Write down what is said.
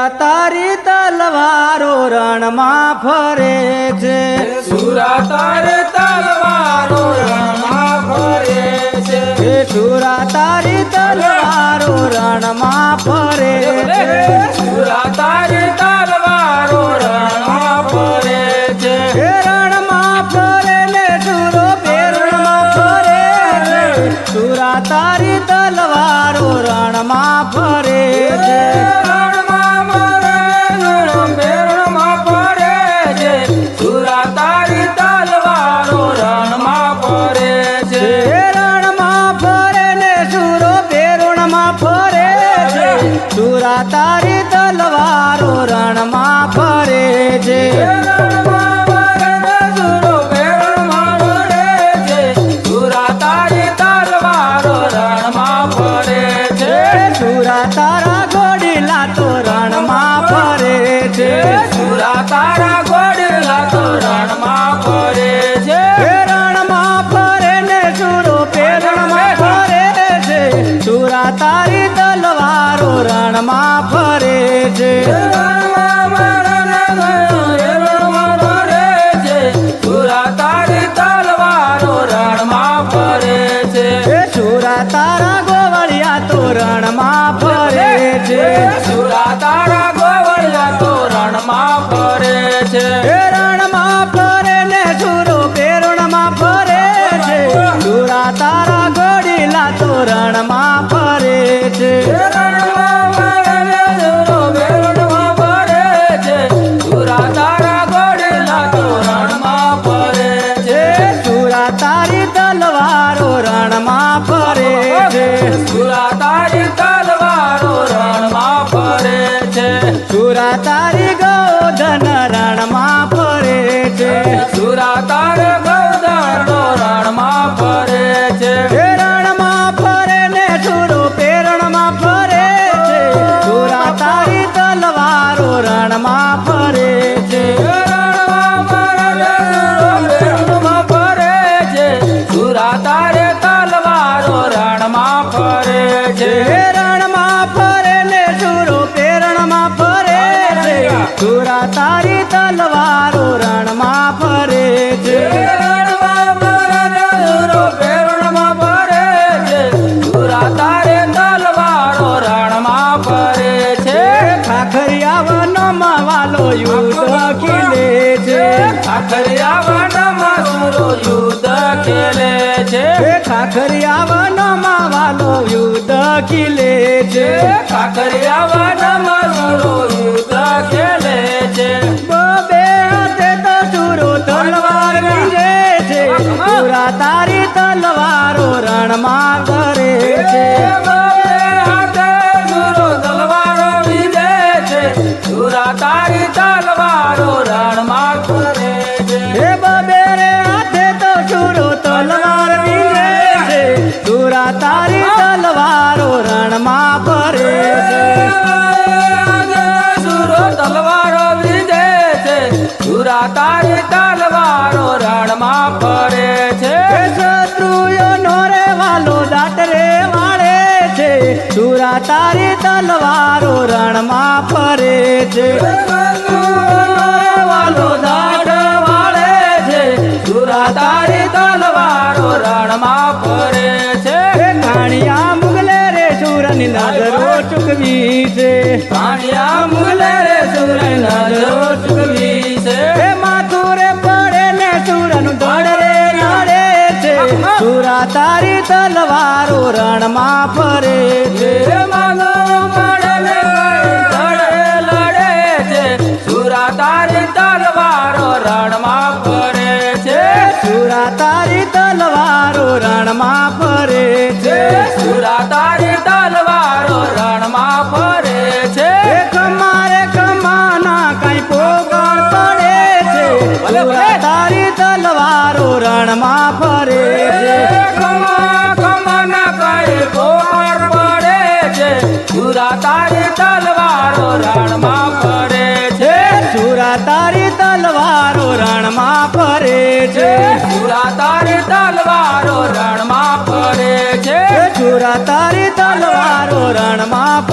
સુરા તારી તલવારો રણમાં ફરે છે. સુરા તારી તલવારો રણમાં ફરે છે. સુરા તારી તલવારો રણમાં ફરે છે. સુરા તારી તલવારો રણમાં ફરે છે. રણમાં ફરે ને સુરો પેરણમાં ફરે સુરા તારી તલવારો રણમાં ફરે છે. તારી તલવારો રણમાં ફરે છે. તારી રણમાં ફરે છે તારી તલવારો રણમાં ફરે છે. புராணம் રણમાં ફરે છે રણમાં ફરે છે સુરા તારે તલવારો રણમાં ફરે છે રણમાં ફરે ને સુરો પેરણમાં ફરે છે સુરા તારી તલવારો રણમાં ફરે યુદ્ધ ખીલે છે. આખરિયા વનમાં યુદ્ધ ખેલે છે? એ વાલો યુદ્ધ ખીલે છે. આખરિયા વનમાં યુદ્ધ ખેલે છે? બબે હાથે તો સુરો તલવાર વીરે છે. સુરા તારી તલવારો રણમાં કરે છે. તલવારો રણમાં કરે છે. એ બબે રે હાથે તો સુરો તલવાર વીરે છે. સુરા તારી તલવારો રણમાં ફરે છે. સુરો તલવારો વિજે છે. સુરા તારી તારી તલવારો રણમાં ફરે છે. તારી તલવારો રણમાં ફરે છે. એ ખાણિયા મુગલે રે સુરની નજરો ચૂકવી છે. કાણિયા મુગલે રે સુર નજરો ચૂકવી સુરા તારી તલવારો રણમાં ફરે છે. જે માનો મળે લડે લડે છે. સુરા તારી તલવારો રણમાં ફરે છે. સુરા તારી તલવારો રણમાં ફરે છે. સુરા તારી તલવારો તલવારો રણમાં ફરે છે. ખમા ખમાના કઈ પોર પડે છે. સુરા તારી તલવારો રણમાં ફરે છે. સુરા તારી તલવારો રણમાં ફરે છે. સુરા તારી તલવારો રણમાં ફરે છે. સુરા તારી તલવારો રણમાં